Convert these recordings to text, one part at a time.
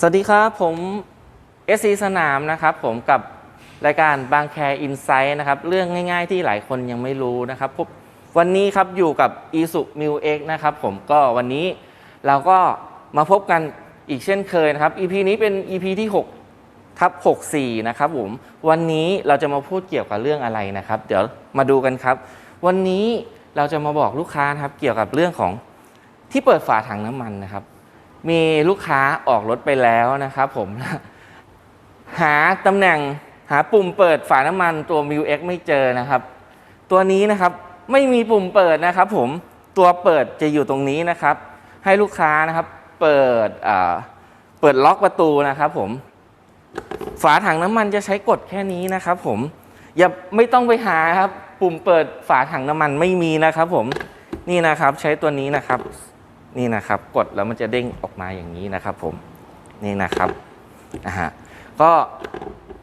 สวัสดีครับผม SC สนามนะครับผมกับรายการบางแคอินไซต์นะครับเรื่องง่ายๆที่หลายคนยังไม่รู้นะครับวันนี้ครับอยู่กับ i s u m i l X นะครับผมก็วันนี้เราก็มาพบกันอีกเช่นเคยนะครับ EP นี้เป็น EP ที่6ทับ64 นะครับผมวันนี้เราจะมาพูดเกี่ยวกับเรื่องอะไรนะครับ เดี๋ยวมาดูกันครับ วันนี้เราจะมาบอกลูกค้าครับเกี่ยวกับเรื่องของที่เปิดฝาถังน้ำมันนะครับ มีลูกค้าออกรถไปแล้วนะครับผม หาตำแหน่งหาปุ่มเปิดฝาน้ำมันตัว m u X ไม่เจอนะครับ ตัวนี้นะครับไม่มีปุ่มเปิดนะครับผมตัวเปิดจะอยู่ตรงนี้นะครับ ให้ลูกค้านะครับเปิดเปิดล็อกประตูนะครับผม ฝาถังน้ำมันจะใช้กดแค่นี้นะครับผมอย่าไม่ต้องไปหาครับ ปุ่มเปิดฝาถังน้ำมันไม่มีนะครับผมนี่นะครับใช้ตัวนี้นะครับ นี่นะครับ กดแล้วมันจะเด้งออกมาอย่างนี้นะครับ ผมนี่นะครับนะฮะก็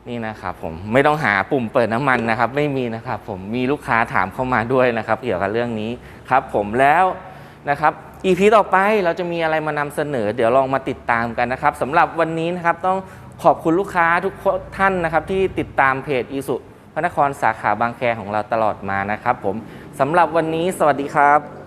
นี่นะครับผมไม่ต้องหาปุ่มเปิดน้ำมันนะครับ ไม่มีนะครับ ผมมีลูกค้าถามเข้ามาด้วยนะครับ เกี่ยวกับเรื่องนี้ครับ ผมแล้วนะครับ EP ต่อไปเราจะมีอะไรมานำเสนอ เดี๋ยวลองมาติดตามกันนะครับสำหรับวันนี้นะครับต้องขอบคุณลูกค้าทุกท่านนะครับ ที่ติดตามเพจอีสุพระนครสาขาบางแคของเราตลอดมานะครับ ผมสำหรับวันนี้สวัสดีครับ